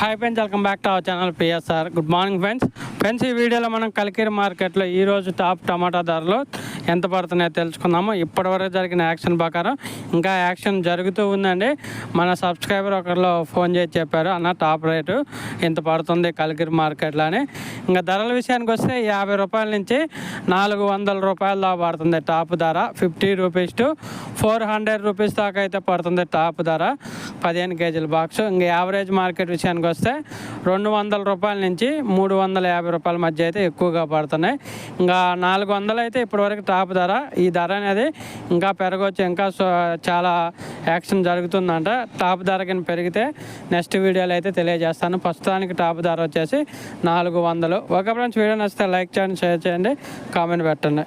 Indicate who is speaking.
Speaker 1: Hi friends welcome back to our channel PSR good morning friends friends ఈ వీడియోలో మనం కలికిరి మార్కెట్లో ఈరోజు టాప్ టమాటా ధరలు ఎంత పడుతున్నాయో తెలుసుకుందాము. ఇప్పటివరకు జరిగిన యాక్షన్ ప్రకారం ఇంకా యాక్షన్ జరుగుతూ ఉందండి. మన సబ్స్క్రైబర్ ఒకరిలో ఫోన్ చేసి చెప్పారు అన్న టాప్ రేటు ఎంత పడుతుంది కలికిరి మార్కెట్లో? అని. ఇంకా ధరల విషయానికి వస్తే యాభై రూపాయల నుంచి నాలుగు వందల రూపాయల దాకా పడుతుంది టాప్ ధర. Fifty rupees to four hundred rupees దాకా అయితే పడుతుంది టాప్ ధర. పదిహేను కేజీల బాక్స్. ఇంకా యావరేజ్ మార్కెట్ విషయానికి వస్తే రెండు వందల రూపాయల నుంచి మూడు వందల యాభై రూపాయల మధ్య అయితే ఎక్కువగా పడుతున్నాయి. ఇంకా నాలుగు వందలు అయితే ఇప్పటివరకు టాప్ ధర. ఈ ధర అనేది ఇంకా పెరగవచ్చు ఇంకా సో- చాలా యాక్షన్ జరుగుతుందంట. టాప్ ధర కింద పెరిగితే నెక్స్ట్ వీడియోలో అయితే తెలియజేస్తాను. ప్రస్తుతానికి టాప్ ధర వచ్చేసి నాలుగు వందలు. ఒక ఫ్రెండ్స్ వీడియో నచ్చితే లైక్ చేయండి షేర్ చేయండి కామెంట్ పెట్టండి.